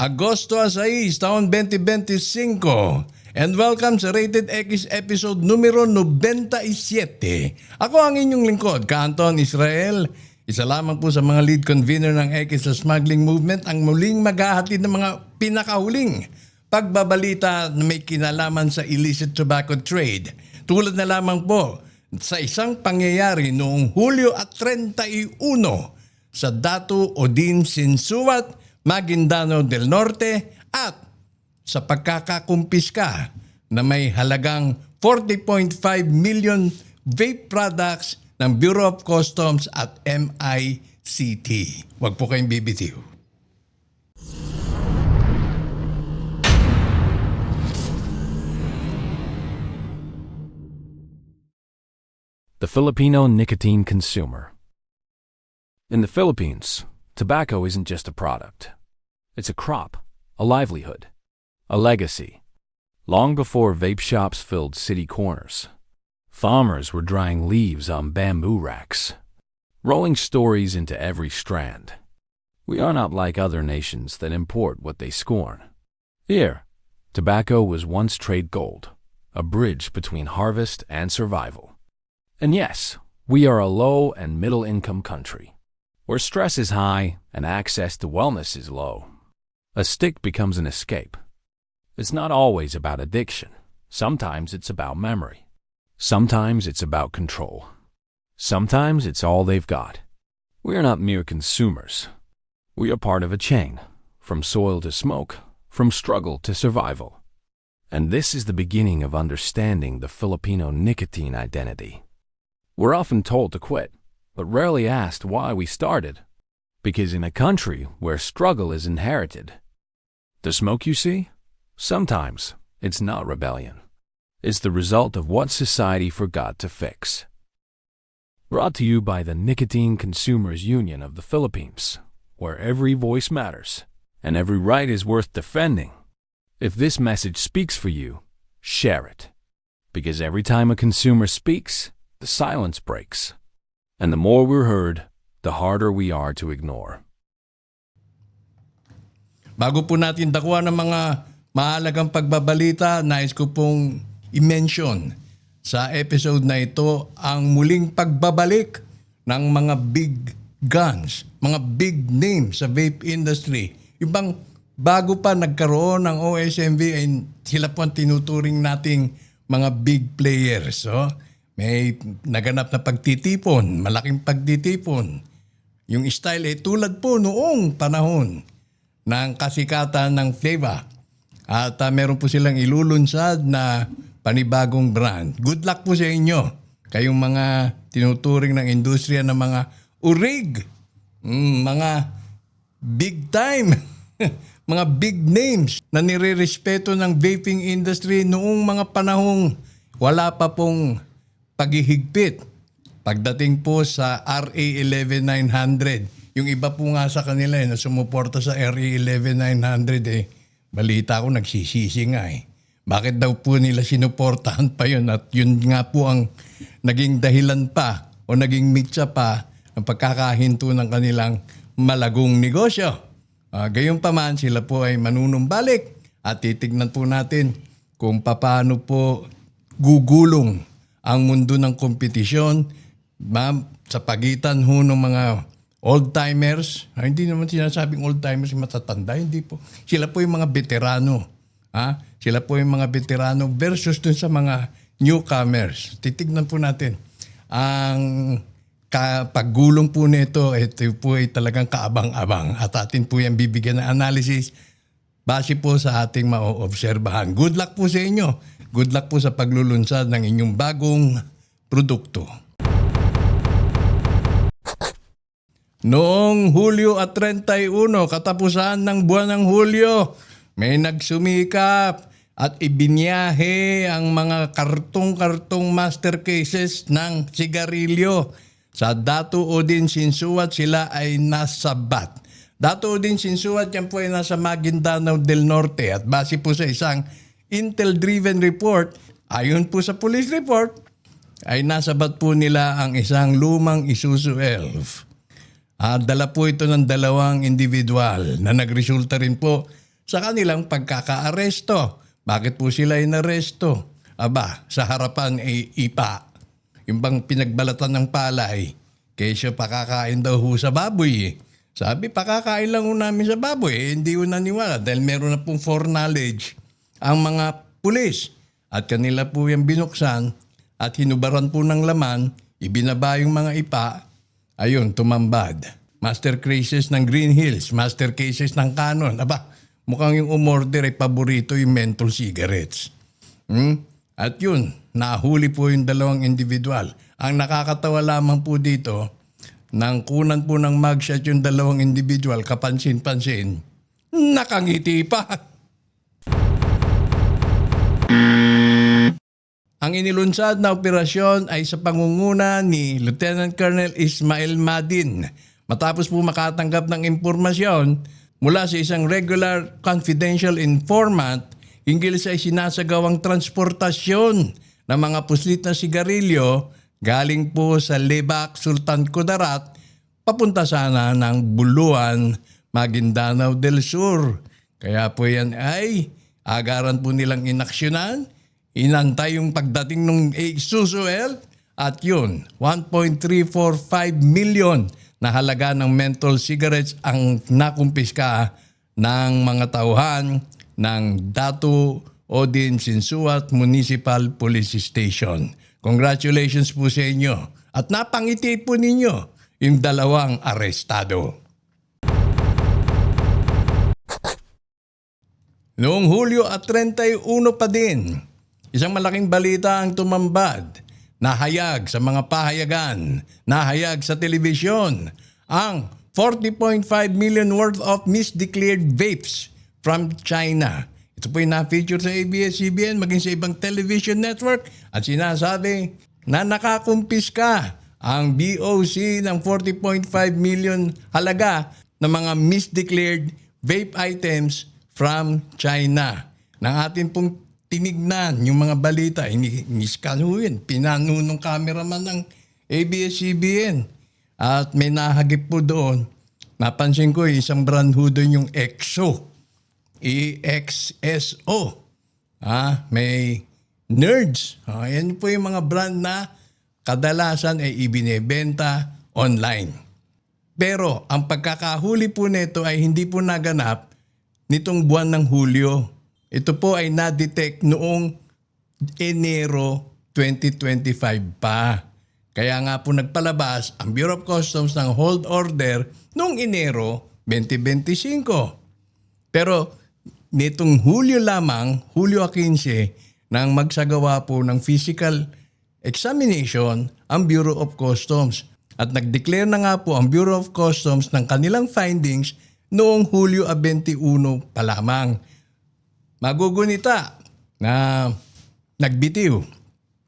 Agosto 6, taon 2025. And welcome sa Rated X episode numero 97. Ako ang inyong lingkod, Kanton Israel. Isa lamang po sa mga lead convener ng X sa smuggling movement ang muling maghahatid ng mga pinakahuling pagbabalita na may kinalaman sa illicit tobacco trade. Tulad na lamang po sa isang pangyayari noong Hulyo at 31 sa Datu Odin Sinsuat, Maguindano del Norte at sa pagkakakumpiska na may halagang 40.5 million vape products ng Bureau of Customs at MICT. Huwag po kayong bibitiw. The Filipino nicotine consumer. In the Philippines, tobacco isn't just a product. It's a crop, a livelihood, a legacy. Long before vape shops filled city corners, farmers were drying leaves on bamboo racks, rolling stories into every strand. We are not like other nations that import what they scorn. Here, tobacco was once trade gold, a bridge between harvest and survival. And yes, we are a low and middle income country, where stress is high and access to wellness is low. A stick becomes an escape. It's not always about addiction. Sometimes it's about memory. Sometimes it's about control. Sometimes it's all they've got. We are not mere consumers. We are part of a chain, from soil to smoke, from struggle to survival. And this is the beginning of understanding the Filipino nicotine identity. We're often told to quit, but rarely asked why we started. Because in a country where struggle is inherited, the smoke you see? Sometimes it's not rebellion. It's the result of what society forgot to fix. Brought to you by the Nicotine Consumers Union of the Philippines, where every voice matters and every right is worth defending. If this message speaks for you, share it. Because every time a consumer speaks, the silence breaks. And the more we're heard, the harder we are to ignore. Bago po natin dakuha ng mga mahalagang pagbabalita, nais ko pong i-mention sa episode na ito ang muling pagbabalik ng mga big guns, mga big names sa vape industry. Ibang bago pa nagkaroon ng OSMV ay sila po ang tinuturing nating mga big players. So, may naganap na pagtitipon, malaking pagtitipon. Yung style ay tulad po noong panahon ng kasikatan ng Flava. At ah, meron po silang ilulunsad na panibagong brand. Good luck po sa inyo. Kayong mga tinuturing ng industriya ng mga urig. Mm, mga big time. mga big names na nire-respeto ng vaping industry noong mga panahong wala pa pong paghihigpit. Pagdating po sa RA 11900, yung iba po nga sa kanila eh, na sumuporta sa RA 11900 eh, balita ko nagsisisi nga eh. Bakit daw po nila sinuportahan pa yun at yun nga po ang naging dahilan pa o naging mitsa pa ang pagkakahinto ng kanilang malagong negosyo. Uh, gayon pa man, sila po ay manunumbalik at titignan po natin kung paano po gugulong ang mundo ng kompetisyon ma'am, sa pagitan ho ng mga old-timers. Ah, hindi naman sinasabing old-timers matatanda. Hindi po. Sila po yung mga veterano. Ha? Sila po yung mga veterano versus dun sa mga newcomers. Titignan po natin. Ang paggulong po nito, ito po ay talagang kaabang-abang. At atin po yan bibigyan ng analysis base po sa ating maoobserbahan. Good luck po sa inyo. Good luck po sa paglulunsad ng inyong bagong produkto. Noong Hulyo at 31, katapusan ng buwan ng Hulyo, may nagsumikap at ibinyahe ang mga kartong-kartong master cases ng sigarilyo. Sa Datu Odin Sinsuat sila ay nasabat. Datu Odin Sinsuat yan po ay nasa Maguindanao del Norte at base po sa isang Intel-driven report, ayon po sa police report, ay nasabat po nila ang isang lumang Isuzu Elf. Ah, dala po ito ng dalawang individual na nagresulta rin po sa kanilang pagkakaaresto. Bakit po sila inaresto? Aba, sa harapan ay ipa. Yung bang pinagbalatan ng palay, kesyo pakakain daw ho sa baboy. Sabi, pakakain lang ho namin sa baboy. Eh, hindi ho naniwala dahil meron na pong foreknowledge ang mga pulis. At kanila po yung binuksan at hinubaran po ng laman, ibinaba yung mga ipa, ayun, tumambad. Master cases ng Green Hills, master cases ng Canon. Aba, mukhang yung umorder ay paborito yung menthol cigarettes. Hmm? At yun, nahuli po yung dalawang individual. Ang nakakatawa lamang po dito, nang kunan po ng mugshot yung dalawang individual, kapansin-pansin, nakangiti pa. Ang inilunsad na operasyon ay sa pangunguna ni Lieutenant Colonel Ismail Madin matapos po makatanggap ng impormasyon mula sa isang regular confidential informant hinggil sa sinasagawang transportasyon ng mga puslit na sigarilyo galing po sa Lebak, Sultan Kudarat papunta sana ng Buluan, Maguindanao del Sur. Kaya po yan ay agaran po nilang inaksyonan Inantay yung pagdating ng Susuel at yun, 1.345 million na halaga ng menthol cigarettes ang nakumpiska ng mga tauhan ng Datu Odin Sinsuat Municipal Police Station. Congratulations po sa inyo at napangiti po ninyo yung dalawang arestado. Noong Hulyo at 31 pa din, isang malaking balita ang tumambad. Nahayag sa mga pahayagan, nahayag sa telebisyon, ang 40.5 million worth of misdeclared vapes from China. Ito po na-feature sa ABS-CBN maging sa ibang television network at sinasabi na nakakumpiska ang BOC ng 40.5 million halaga ng mga misdeclared vape items from China. Nang atin pong tinignan yung mga balita, ini- ini-scan ho yun, pinano ng cameraman ng ABS-CBN. At may nahagip po doon, napansin ko isang brand ho doon yung EXO. EXSO. Ah, may nerds. Ah, yan po yung mga brand na kadalasan ay ibinebenta online. Pero ang pagkakahuli po nito ay hindi po naganap nitong buwan ng Hulyo. Ito po ay na-detect noong Enero 2025 pa. Kaya nga po nagpalabas ang Bureau of Customs ng hold order noong Enero 2025. Pero nitong Hulyo lamang, Hulyo 15, nang magsagawa po ng physical examination ang Bureau of Customs. At nag-declare na nga po ang Bureau of Customs ng kanilang findings noong Hulyo 21 pa lamang. Magugunita na nagbitiw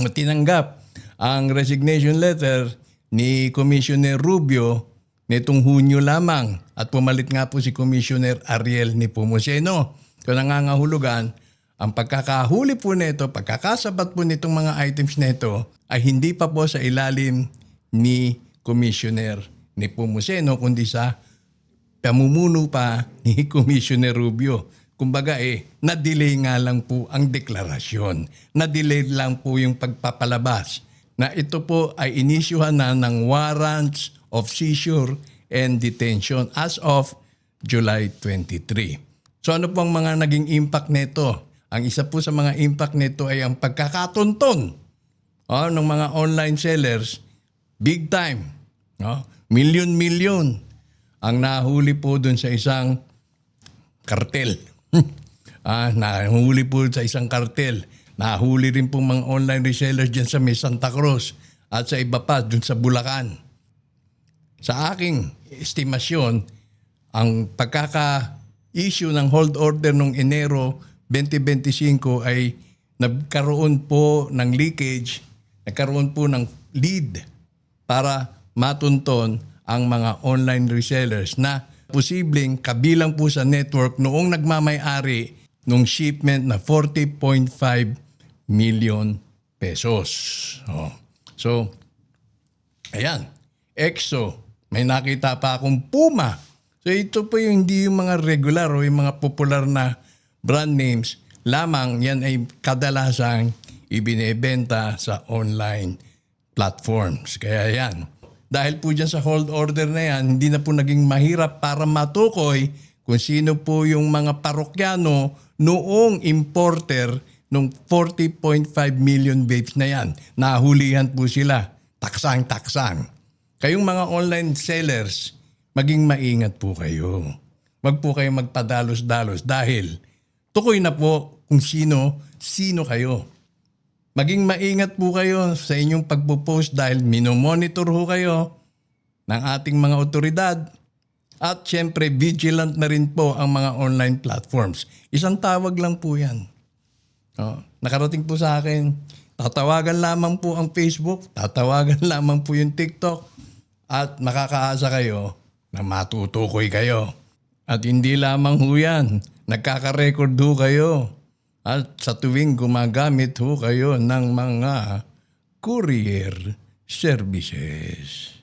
o tinanggap ang resignation letter ni Commissioner Rubio nitong Hunyo lamang at pumalit nga po si Commissioner Ariel Nepomuceno. So nangangahulugan, ang pagkakahuli po nito, pagkakasabat po nitong mga items nito ay hindi pa po sa ilalim ni Commissioner Nepomuceno kundi sa pamumuno pa ni Commissioner Rubio. Kumbaga eh, na-delay nga lang po ang deklarasyon. Na-delay lang po yung pagpapalabas na ito po ay inisyuhan na ng warrants of seizure and detention as of July 23. So ano po ang mga naging impact nito? Ang isa po sa mga impact nito ay ang pagkakatunton oh, ng mga online sellers big time. No? Million-million ang nahuli po dun sa isang kartel. ah, nahuli po sa isang kartel. Nahuli rin po mga online resellers dyan sa may Santa Cruz at sa iba pa dun sa Bulacan. Sa aking estimasyon, ang pagkaka-issue ng hold order noong Enero 2025 ay nagkaroon po ng leakage, nagkaroon po ng lead para matunton ang mga online resellers na posibleng kabilang po sa network noong nagmamay-ari nung shipment na 40.5 million pesos. Oh. So, ayan, EXO, may nakita pa akong Puma So ito po yung hindi yung mga regular o yung mga popular na brand names lamang yan ay kadalasang ibinebenta sa online platforms. Kaya yan. Dahil po dyan sa hold order na yan, hindi na po naging mahirap para matukoy kung sino po yung mga parokyano noong importer nung 40.5 million vapes na yan. Nahulihan po sila. Taksang-taksang. Kayong mga online sellers, maging maingat po kayo. Wag po kayo magpadalos-dalos dahil tukoy na po kung sino, sino kayo. Maging maingat po kayo sa inyong pagpo-post dahil minomonitor ho kayo ng ating mga otoridad at syempre vigilant na rin po ang mga online platforms. Isang tawag lang po yan. Oh, nakarating po sa akin, tatawagan lamang po ang Facebook, tatawagan lamang po yung TikTok at makakaasa kayo na matutukoy kayo. At hindi lamang ho yan, nagkaka-record ho kayo. At sa tuwing gumagamit ho kayo ng mga courier services.